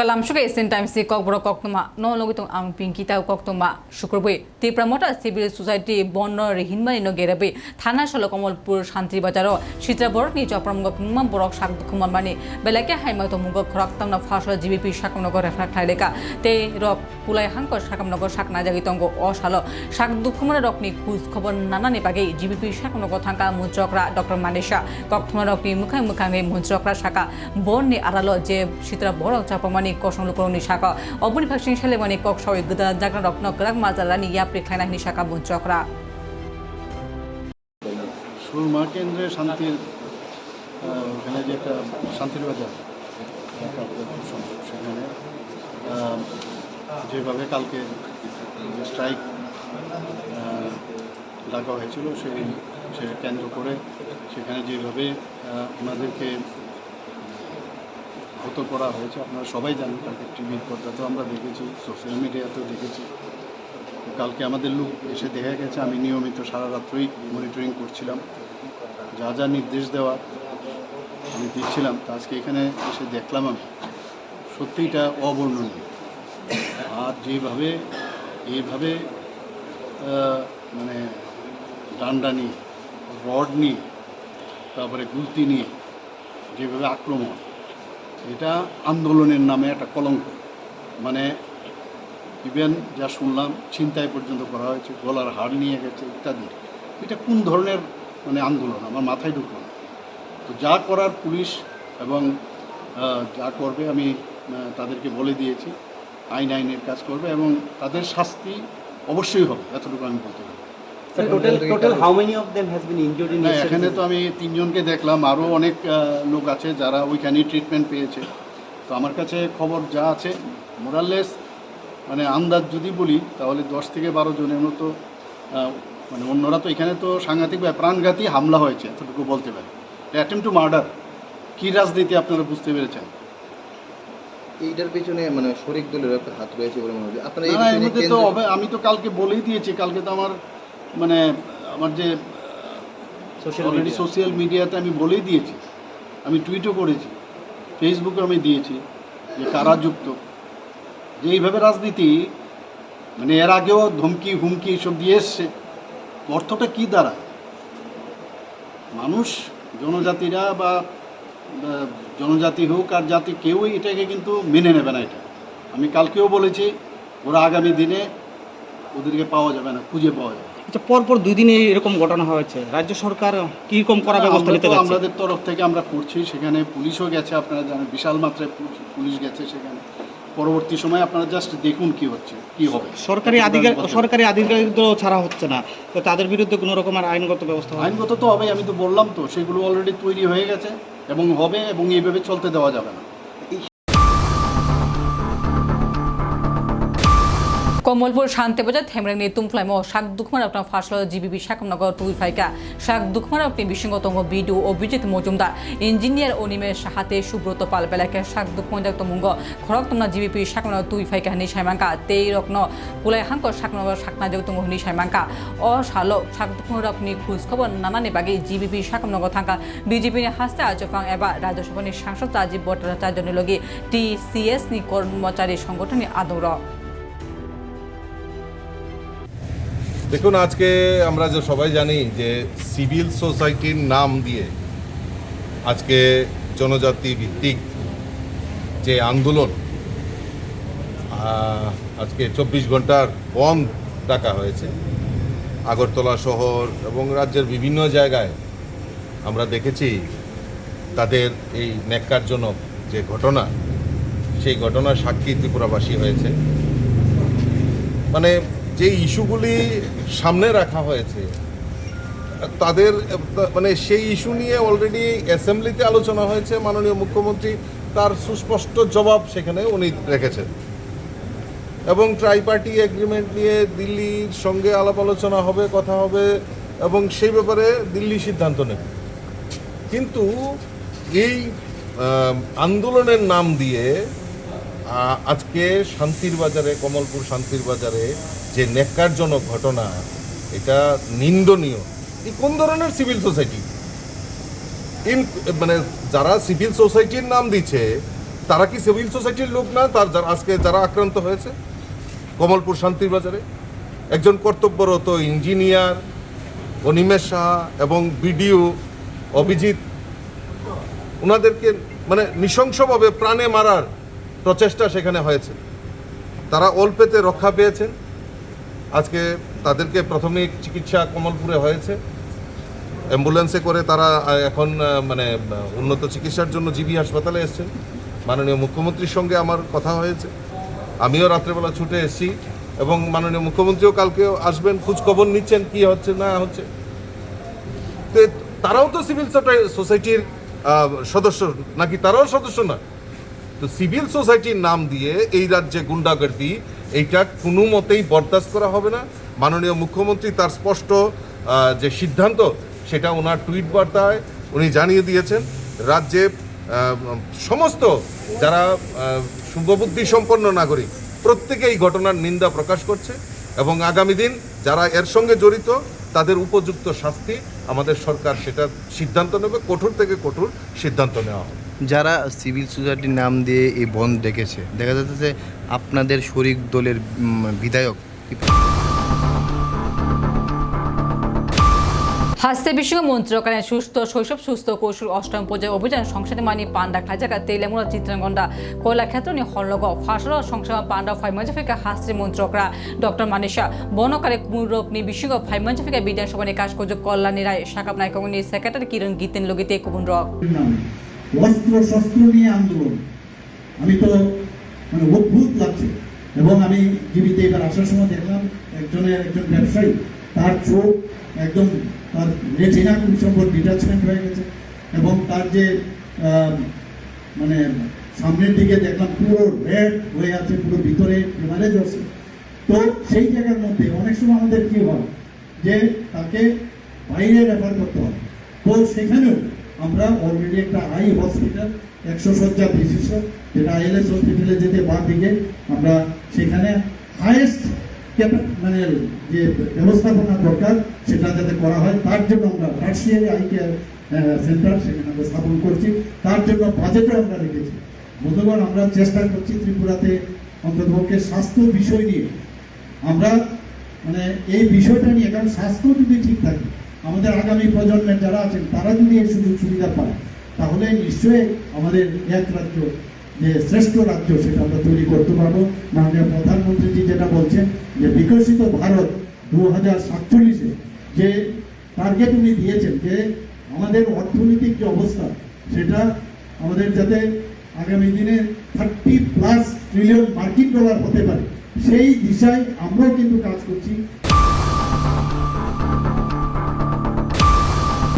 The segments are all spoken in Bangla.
kalam shuka isin time si kok bro kok tuma. No logi tung ang pinki tau kok tuma. শুক্রবার তীব্রামটা সিভিল সোসাইটি বন্য রিহিনমানি ন গেরাবে থানা সল কমলপুর শান্তি বাজার সিত্রা বরক নি চপ্রমগ কুমম বরক শাক দুখুমান মানি বেলাকে হাইমা তো মুগ খরক তামনা ফাসল জিবিপি শাকনগর রেফা ঠাইলেকা তে রক কুলাই হাঙ্ক শাকনগর শাক না জাগি তঙ্গ অসাল শাক দুখুমান রকনি খুঁজ খবর নানানি বাগে জিবিপি শাকনগর থাকা মুদ্রকরা ডক্টর মানিসা কক্থমা রকনি মুখাং মুখাঙে মুদ্রকরা শাখা বননি আড়ালো যে সিত্রা বরক চাপমানি কসং লুকরনি শাখা অবনি ভাকসিন সালে মানে কক সবাই গদা জাগনা রকন গরাক মাজালানি ইয়াপ্রি খাইনা হিনি শাখা মুদ্রকরা সুরমা কেন্দ্রে শান্তির যে একটা শান্তির বাজার সেখানে যেভাবে কালকে স্ট্রাইক ডাকা হয়েছিল সেই সে কেন্দ্র করে সেখানে যেভাবে আহ, আহত করা হয়েছে, আপনারা সবাই জানেন কালকে টিভির পর্দাতেও আমরা দেখেছি সোশ্যাল মিডিয়াতেও দেখেছি। কালকে আমাদের লোক এসে দেখা গেছে, আমি নিয়মিত সারা রাত্রই মনিটরিং করছিলাম। যা যা নির্দেশ দেওয়া আমি দিচ্ছিলাম, তা আজকে এখানে এসে দেখলাম আমি। সত্যিটা অবর্ণনীয়। আর যেভাবে এইভাবে মানে ডান্ডা নিয়ে রড নিয়ে, তারপরে গুলতি নিয়ে, যেভাবে আক্রমণ এটা আন্দোলনের নামে একটা কলঙ্ক। মানে ইভেন যা শুনলাম, ছিনতাই পর্যন্ত করা হয়েছে, গলার হাড় নিয়ে গেছে ইত্যাদি। এটা কোন ধরনের মানে আন্দোলন? আমার মাথায় ঢুকলো তো যা করার পুলিশ এবং যা করবে আমি তাদেরকে বলে দিয়েছি। আইন আইনের কাজ করবে এবং তাদের শাস্তি অবশ্যই হবে, এতটুকু আমি বলতে পারি। Sir, total, total how many of them has been injured in না this এখানে তো আমি তিনজনকে দেখলাম আরও অনেক লোক আছে যারা ওইখানেই ট্রিটমেন্ট পেয়েছে। তো আমার কাছে খবর যা আছে মোরাললেস মানে আন্দাজ যদি বলি তাহলে দশ থেকে বারো জনের মতো মানে অন্যরা তো এখানে তো সাংঘাতিক বা প্রাণঘাতী হামলা হয়েছে এতটুকু বলতে পারি। অ্যাটেম্প টু মার্ডার কী রাজনীতি আপনারা বুঝতে পেরেছেন? এইটার পেছনে মানে শরিক দলের একটা হাত রয়েছে বলে মনে হচ্ছে। আপনারা আমি তো কালকে বলেই দিয়েছি কালকে তো আমার মানে আমার যে অলরেডি. সোশ্যাল মিডিয়াতে আমি বলেই দিয়েছি। আমি টুইটও করেছি। ফেসবুকে আমি দিয়েছি যে কারা যুক্ত। যে এইভাবে রাজনীতি মানে এর আগেও ধমকি হুমকি এসব দিয়ে এসছে। অর্থটা কী দাঁড়ায় মানুষ জনজাতিরা বা জনজাতি হোক আর জাতি কেউই এটাকে কিন্তু মেনে নেবে না এটা। আমি কালকেও বলেছি ওরা আগামী দিনে ওদেরকে পাওয়া যাবে না খুঁজে পাওয়া যাবে। আচ্ছা পরপর দুই দিনে এরকম ঘটনা হয়েছে। রাজ্য সরকার কীরকম করা ব্যবস্থা নিতে যাচ্ছে? আমাদের তরফ থেকে আমরা করছি সেখানে পুলিশও গেছে আপনারা জানেন বিশাল মাত্রায় পুলিশ- গেছে সেখানে। পরবর্তী সময় আপনারা জাস্ট দেখুন কি হচ্ছে কি হবে। সরকারি পারি। সরকারি আধিকারিকদের ছাড়া হচ্ছে না। তো তাদের বিরুদ্ধে কোনো রকমের আইনগত ব্যবস্থা আইনগত তো হবে আমি তো বললাম তো সেগুলো অলরেডি তৈরি হয়ে গেছে এবং হবে এবং এইভাবে চলতে দেওয়া যাবে না। কমলপুর শান্তিবাজার থেমরেংনি তুমফ্লাইমো। শাক দুখমার আপনার ফাসল জিবিবি শাকমনগর তুই ফাইকা। শাক দুখমার আপনি বিসঙ্গতঙ্গ বিডু অভিজিৎ মজুমদার। ইঞ্জিনিয়ার অনিমেষ হাতে সুব্রত পাল বেলাকে শাক দুখমজাক তমুঙ্গ খরক তোমনা জিবিপি শাকমনগর তুই ফাইকা হনি সাইমাঙ্কা তেই রত্ন কুলাই হাঙ্ক শাকনগর শাকনা যোগ হনি সাইমাঙ্কা অ শালো শাক দুখমর আপনি খোঁজ খবর নানানি বাগে জিবিপি শাকমনগর থাকা বিজেপি হাস্তে আজফাং এবা রাজ্যসভানি সাংসদ রাজীব ভট্টাচার্যনি লগে টি সিএস নি কর্মচারী সংগঠনী আদৌর। দেখুন, আজকে আমরা যে সবাই জানি যে সিভিল সোসাইটির নাম দিয়ে আজকে জনজাতি ভিত্তিক যে আন্দোলন আজকে চব্বিশ ঘণ্টার বন্ধ ডাকা হয়েছে। আগরতলা শহর এবং রাজ্যের বিভিন্ন জায়গায় আমরা দেখেছি তাদের এই ন্যাক্কারজনক যে ঘটনা, সেই ঘটনার সাক্ষী ত্রিপুরাবাসী হয়েছে। মানে যে ইস্যুগুলি সামনে রাখা হয়েছে, তাদের মানে সেই ইস্যু নিয়ে অলরেডি অ্যাসেম্বলিতে আলোচনা হয়েছে মাননীয় মুখ্যমন্ত্রী, তার সুস্পষ্ট জবাব সেখানে উনি রেখেছেন। এবং ট্রাইপার্টি এগ্রিমেন্ট নিয়ে দিল্লির সঙ্গে আলাপ আলোচনা হবে, কথা হবে, এবং সেই ব্যাপারে দিল্লি সিদ্ধান্ত নেবে। কিন্তু এই আন্দোলনের নাম দিয়ে আজকে শান্তির বাজারে, কমলপুর শান্তির বাজারে যে ন্যাক্কারজনক ঘটনা, এটা নিন্দনীয়। এই কোন ধরনের সিভিল সোসাইটি? ইন মানে যারা সিভিল সোসাইটির নাম দিচ্ছে, তারা কি সিভিল সোসাইটির লোক না? তার যারা, আজকে যারা আক্রান্ত হয়েছে কমলপুর শান্তির বাজারে? একজন কর্তব্যরত ইঞ্জিনিয়ার, অনিমেষ সাহা এবং বিডিও অভিজিৎ ওনাদেরকে মানে নৃশংসভাবে প্রাণে মারার প্রচেষ্টা সেখানে হয়েছে। তারা অল্পেতে রক্ষা পেয়েছেন। আজকে তাদেরকে প্রাথমিক চিকিৎসা কমলপুরে হয়েছে। অ্যাম্বুলেন্সে করে তারা এখন মানে উন্নত চিকিৎসার জন্য জিবি হাসপাতালে এসেছেন। মাননীয় মুখ্যমন্ত্রীর সঙ্গে আমার কথা হয়েছে। আমিও রাত্রেবেলা ছুটে এসেছি এবং মাননীয় মুখ্যমন্ত্রীও কালকেও আসবেন, খোঁজখবর নিচ্ছেন কি হচ্ছে না হচ্ছে। তারাও তো সিভিল সোসাইটির সদস্য, নাকি তারাও সদস্য না তো সিভিল সোসাইটির নাম দিয়ে এই রাজ্যে গুন্ডাগর্দি, এইটা কোনো মতেই বরদাস্ত করা হবে না। মাননীয় মুখ্যমন্ত্রী তার স্পষ্ট যে সিদ্ধান্ত, সেটা ওনার টুইট বার্তায় উনি জানিয়ে দিয়েছেন। রাজ্যে সমস্ত যারা শুভবুদ্ধি সম্পন্ন নাগরিক প্রত্যেকে এই ঘটনার নিন্দা প্রকাশ করছে এবং আগামী দিন যারা এর সঙ্গে জড়িত, তাদের উপযুক্ত শাস্তি আমাদের সরকার সেটা সিদ্ধান্ত নেবে, কঠোর থেকে কঠোর সিদ্ধান্ত নেওয়া হবে। যারা সিভিল সোসাইটির নাম দিয়ে এই বন্ধ ডেকেছে, দেখা যাচ্ছে আপনাদের শরিক দলের বিধায়ক হাস্তে বিষয় মন্ত্রকালীন সুস্থ, শৈশব সুস্থ কৌশল অষ্টম পর্যায়ে অভিযান সংসদে মানি পান্ডা খাজাকা তেলেমুরা চিত্রাঙ্গন্ডা কয়লাক্ষেত্র নি হলগ ফাসল সংসার পান্ডা ফাইমাঞ্জাফিকা হাস্ত্রী মন্ত্রকরা। ডক্টর মানিসা বনকারে কুমুরক নি বিশ্বক ফাইমাঞ্জাফিকা বিধানসভা নি কাজ কল্যাণী রায়, শাকাব নায়ক নি সেক্রেটারি কিরণ গীতেন লগিতে কুমুন রক নামে অস্ত্র শস্ত্র নিয়ে আন্দোলন। আমি তো মানে অদ্ভুত লাগছে। এবং আমি টিভিতে এবার আসার সময় দেখলাম একজনের একজন ব্যবসায়ী, তার চোখ একদম তার রেটিনা সম্ভব ডিটাচমেন্ট হয়ে গেছে। এবং তার যে মানে সামনের দিকে দেখলাম পুরো রেড হয়ে আছে, পুরো ভিতরে হেমারেজ আছে তো সেই জায়গার মধ্যে অনেক সময় আমাদের কি হয় যে তাকে বাইরে রেফার করতে হয়। তো সেখানেও আমরা অলরেডি একটা আই হসপিটাল একশো শয্যা বিশিষ্ট যেটা আইএলএস হসপিটালে যেতে বাদ দিকে আমরা সেখানে হায়েস্ট মানে যে ব্যবস্থাপনা দরকার, সেটা যাতে করা হয়, তার জন্য আমরা রাশিয়ারি আই কেয়ার সেন্টার সেখানে আমরা স্থাপন করছি, তার জন্য বাজেটও আমরা রেখেছি। বন্ধুগণ আমরা চেষ্টা করছি ত্রিপুরাতে অন্ততপক্ষে স্বাস্থ্য বিষয় নিয়ে। আমরা মানে এই বিষয়টা নিয়ে, কারণ স্বাস্থ্য যদি ঠিক থাকে আমাদের আগামী প্রজন্মের যারা আছেন, তারা যদি এই সুযোগ সুবিধা পায়, তাহলে নিশ্চয়ই আমাদের এক রাজ্য, যে শ্রেষ্ঠ রাজ্য সেটা আমরা তৈরি করতে পারব। মাননীয় প্রধানমন্ত্রীজি যেটা বলছেন, যে বিকশিত ভারত দু হাজার সাতচল্লিশে যে টার্গেট উনি দিয়েছেন, যে আমাদের অর্থনৈতিক যে অবস্থা, সেটা আমাদের যাতে আগামী দিনে থার্টি প্লাস ট্রিলিয়ন মার্কিন ডলার হতে পারে, সেই দিশায় আমরাও কিন্তু কাজ করছি।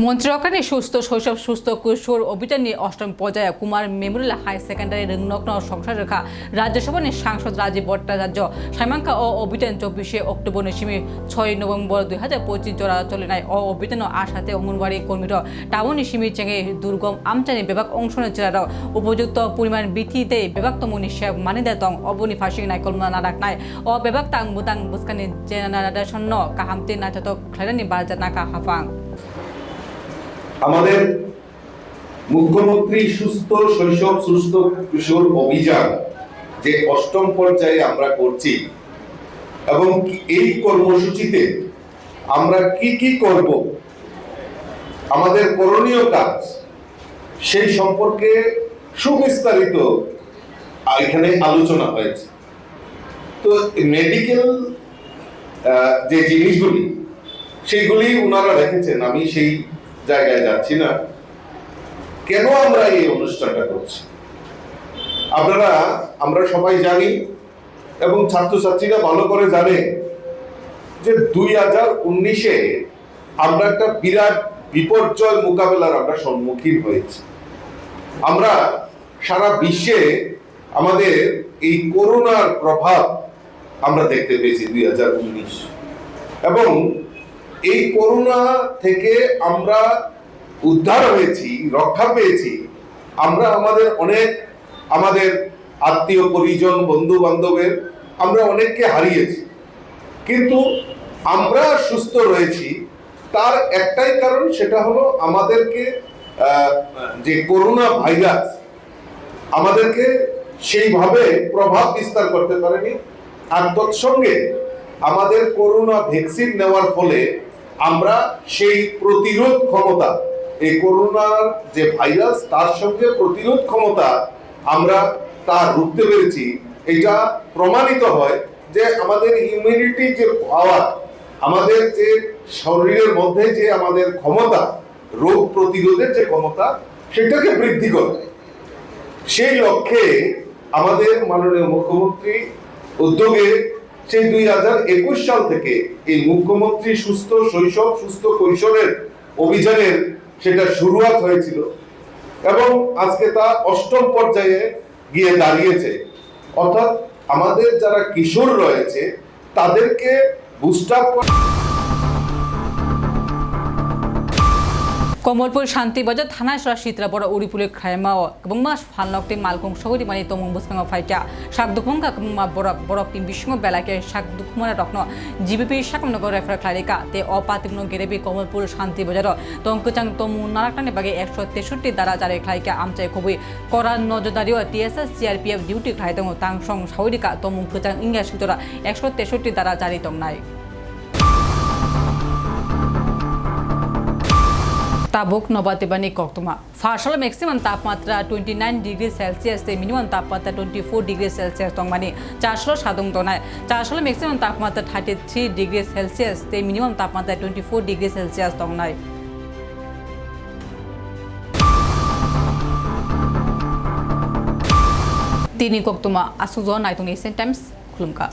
মন্ত্রকানে সুস্থ শৈশব, সুস্থ কিশোর অভিযান নিয়ে অষ্টম পর্যায়ে কুমার মেমোরিয়াল হাই সেকেন্ডারি রিংনগ্ন সংসার রেখা রাজ্যসভা নিয়ে সাংসদ রাজীব ভট্টাচার্য, সাইমাঙ্কা ও অভিযান চব্বিশে অক্টোবর নিশিমে ছয় নভেম্বর দুই হাজার পঁচিশ জোড়া চলে নাই ও অভিযান আশাতে অঙ্গনবাড়ি কর্মীরা টাউন নিশিমি চেঙে দুর্গম আমচানি বিভাগ অংশ নেচারা উপযুক্ত পরিমাণ বৃদ্ধিতে বিভাগতম নিশ্চয় মানি দেতং অবনি ফাঁসি নাই কলমা নারাক নাই। ও বিভাগ তাং বুদাং বুসকানি জেনারেশন কাহামতে নাচত খেলানি বাজার নাকা হাফাং। আমাদের মুখ্যমন্ত্রী সুস্থ শৈশব সুস্থ কিশোর অভিযান যে অষ্টম পর্যায়ে আমরা করছি এবং এই কর্মসূচিতে আমরা কি কি করব, আমাদের করণীয় কাজ, সেই সম্পর্কে সুবিস্তারিত এখানে আলোচনা হয়েছে। তো মেডিকেল যে জিনিসগুলি, সেইগুলি ওনারা রেখেছেন, আমি সেই জায়গায় যাচ্ছি না। কেন আমরা এই অনুষ্ঠানটা করছি? আপনারা, আমরা সবাই জানি এবং ছাত্রছাত্রীরা ভালো করে জানে যে দুই হাজার উনিশে আমরা একটা বিরাট বিপর্যয় মোকাবেলার আমরা সম্মুখীন হয়েছি। আমরা সারা বিশ্বে আমাদের এই করোনার প্রভাব আমরা দেখতে পেয়েছি দুই হাজার উনিশ। এবং এই করোনা থেকে আমরা উদ্ধার হয়েছি, রক্ষা পেয়েছি। আমরা আমাদের অনেক, আমাদের আত্মীয় পরিজন বন্ধু বান্ধবের আমরা অনেককে হারিয়েছি। কিন্তু আমরা সুস্থ রয়েছি। তার একটাই কারণ সেটা হলো আমাদেরকে যে করোনা ভাইরাস, আমাদেরকে সেইভাবে প্রভাব বিস্তার করতে পারেনি। আর তৎসঙ্গে আমাদের করোনা ভ্যাকসিন নেওয়ার ফলে আমরা সেই প্রতিরোধ ক্ষমতা, এই করোনার যে ভাইরাস, তার সঙ্গে প্রতিরোধ ক্ষমতা আমরা তা রুখতে পেরেছি। এটা প্রমাণিত হয় যে আমাদের ইমিউনিটি যে পাওয়ার আমাদের যে শরীরের মধ্যে যে আমাদের ক্ষমতা, রোগ প্রতিরোধের যে ক্ষমতা, সেটাকে বৃদ্ধি করে। সেই লক্ষ্যে আমাদের মাননীয় মুখ্যমন্ত্রী উদ্যোগে সেই দুই হাজার একুশ সাল থেকে এই মুখ্যমন্ত্রী সুস্থ শৈশব, সুস্থ কৈশোরের অভিযানের সেটা শুরুয়াত হয়েছিল এবং আজকে তা অষ্টম পর্যায়ে গিয়ে দাঁড়িয়েছে। অর্থাৎ আমাদের যারা কিশোর রয়েছে, তাদেরকে বুস্টার কমলপুর শান্তিবাজার থানায় সরা শীতলাবড় উড়িপুলে খাইমাও এবং মাস ফালনকতে মালকং সহরি মানে তমং বুসকাঙ্গ ফাইকা শাক দুখমঙ্কা মা বরক বরক তিন বিশ্বং বেলাকে শাক দুখমনা রত্ন। GBP শাকনগর refer খালিকা। তে অপাতিগ্ন গেরেবি কমলপুর শান্তিবাজার তঙ্কচাং তমু নারাকটানে বাগে একশো তেষট্টি দ্বারা চারে খাইকা আমচাই খুবই। করা নজরদারিও টিএসএস, সিআরপিএফ ডিউটি খাই তং তাংসং সাউরিকা তমুং কচাং ইংয়া সিতরা একশো তেষট্টি দ্বারা জারি নাই তাবুক নবাতেবানি কক্তমা ফার্সাল ম্যাক্সিমাম তাপমাত্রা টোয়েন্টি নাইন ডিগ্রি সেলসিয়াস তে মিনিমাম তাপমাত্রা টোয়েন্টি ফোর ডিগ্রি সেলসিয়াস তং মানে চারশো সাদং তনায় চারশো ম্যাক্সিমাম তাপমাত্রা থার্টি থ্রি ডিগ্রি সেলসিয়াস তে মিনিমাম তাপমাত্রা টোয়েন্টি ফোর ডিগ্রি সেলসিয়াস তং নাই তিনি কক্তমা আসুজ নাইতং এশিয়ান টাইমস খুলুমকা